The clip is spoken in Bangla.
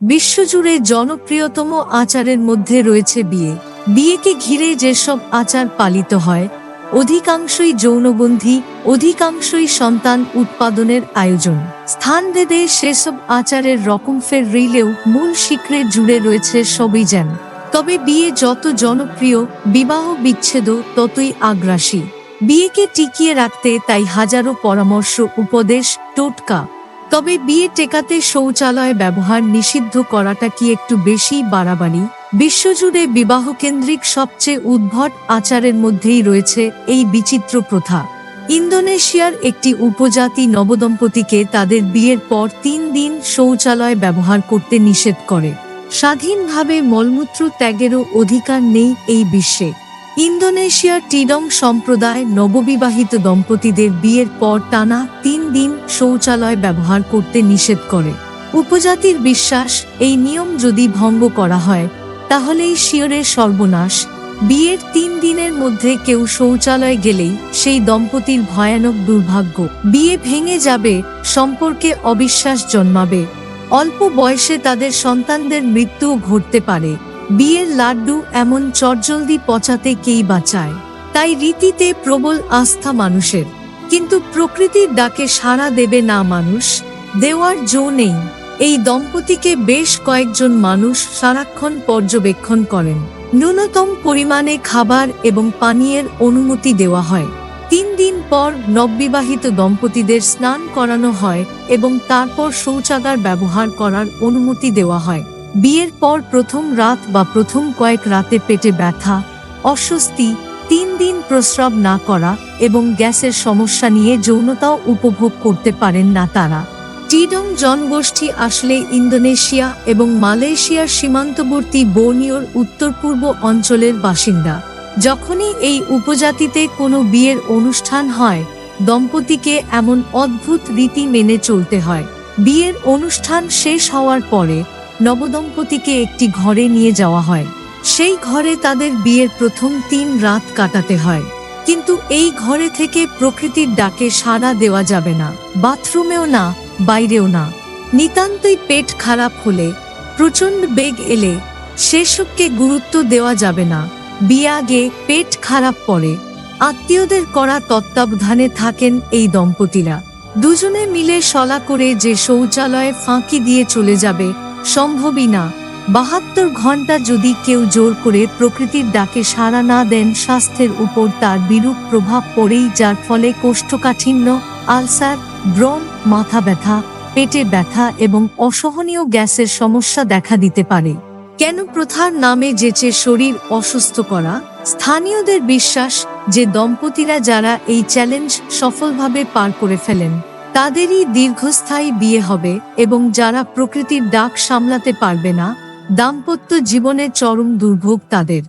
বিশ্বজুড়ে জনপ্রিয়তম আচারের মধ্যে রয়েছে বিয়ে। বিয়েকে ঘিরে যেসব আচার পালিত হয়, অধিকাংশই যৌনবন্ধী, অধিকাংশই সন্তান উৎপাদনের আয়োজন। স্থান স্থানভেদে সেসব আচারের রকম ফের রইলেও মূল শিখরে জুড়ে রয়েছে সবই যেন। তবে বিয়ে যত জনপ্রিয়, বিবাহ বিচ্ছেদ ততই আগ্রাসী। বিয়েকে টিকিয়ে রাখতে তাই হাজারো পরামর্শ, উপদেশ, টোটকা তবে বিয়ে টেকাতে শৌচালয় ব্যবহার নিষিদ্ধ করাটা কি একটু বেশি বাড়াবাড়ি? বিশ্বজুড়ে বিবাহ কেন্দ্রিক সবচেয়ে উদ্ভট আচারের মধ্যেই রয়েছে এই বিচিত্র প্রথা। ইন্দোনেশিয়ার একটি উপজাতি নবদম্পতিকে তাদের বিয়ের পর তিন দিন শৌচালয় ব্যবহার করতে নিষেধ করে। স্বাধীনভাবে মলমূত্র ত্যাগেরও অধিকার নেই এই বিশ্বে। ইন্দোনেশিয়ার টিডং সম্প্রদায় নববিবাহিত দম্পতিদের বিয়ের পর টানা তিন দিন শৌচালয় ব্যবহার করতে নিষেধ করে। উপজাতির বিশ্বাস, এই নিয়ম যদি ভঙ্গ করা হয়, তাহলেই শিয়রের সর্বনাশ। বিয়ের তিন দিনের মধ্যে কেউ শৌচালয় গেলেই সেই দম্পতির ভয়ানক দুর্ভাগ্য। বিয়ে ভেঙে যাবে, সম্পর্কে অবিশ্বাস জন্মাবে। অল্প বয়সে তাদের সন্তানদের মৃত্যুও ঘটতে পারে। বিয়ের লাড্ডু এমন চটজলদি পচাতে কেই বাঁচায়। তাই রীতিতে প্রবল আস্থা মানুষের। কিন্তু প্রকৃতির ডাকে সাড়া দেবে না মানুষ, দেওয়ার জো নেই। এই দম্পতিকে বেশ কয়েকজন মানুষ সারাক্ষণ পর্যবেক্ষণ করেন। ন্যূনতম পরিমাণে খাবার এবং পানীয়ের অনুমতি দেওয়া হয়। তিন দিন পর নববিবাহিত দম্পতিদের স্নান করানো হয় এবং তারপর শৌচাগার ব্যবহার করার অনুমতি দেওয়া হয়। বিয়ের পর প্রথম রাত বা প্রথম কয়েক রাতে পেটে ব্যথা, অস্বস্তি, তিন দিন প্রস্রাব না করা এবং গ্যাসের সমস্যা নিয়ে যৌনতাও উপভোগ করতে পারেন না তারা। টিডং জনগোষ্ঠী আসলে ইন্দোনেশিয়া এবং মালয়েশিয়ার সীমান্তবর্তী বোর্নিওর উত্তর পূর্ব অঞ্চলের বাসিন্দা। যখনই এই উপজাতিতে কোনো বিয়ের অনুষ্ঠান হয়, দম্পতিকে এমন অদ্ভুত রীতি মেনে চলতে হয়। বিয়ের অনুষ্ঠান শেষ হওয়ার পরে নবদম্পতিকে একটি ঘরে নিয়ে যাওয়া হয়। সেই ঘরে তাদের বিয়ের প্রথম তিন রাত কাটাতে হয়। কিন্তু এই ঘরে থেকে প্রকৃতির ডাকে সাড়া দেওয়া যাবে না। বাথরুমেও না, বাইরেও না। নিতান্তই পেট খারাপ হলে, প্রচণ্ড বেগ এলে, সেসবকে গুরুত্ব দেওয়া যাবে না। বিয়ে আগে পেট খারাপ পড়ে। আত্মীয়দের করা তত্ত্বাবধানে থাকেন এই দম্পতিরা। দুজনে মিলে সলা করে যে শৌচালয়ে ফাঁকি দিয়ে চলে যাবে সম্ভবই না। বাহাত্তর ঘণ্টা যদি কেউ জোর করে প্রকৃতির ডাকে সাড়া না দেন, স্বাস্থ্যের উপর তার বিরূপ প্রভাব পড়েই, যার ফলে কোষ্ঠকাঠিন্য, আলসার, ব্রণ, মাথা ব্যথা, পেটে ব্যথা এবং অসহনীয় গ্যাসের সমস্যা দেখা দিতে পারে। কেন প্রথার নামে যেচে শরীর অসুস্থ করা? স্থানীয়দের বিশ্বাস যে দম্পতিরা যারা এই চ্যালেঞ্জ সফলভাবে পার করে ফেলেন। তাদেরই দীর্ঘস্থায়ী বিয়ে হবে এবং যারা প্রকৃতির ডাক সামলাতে পারবে না, দাম্পত্য জীবনে চরম দুর্ভোগ তাদের।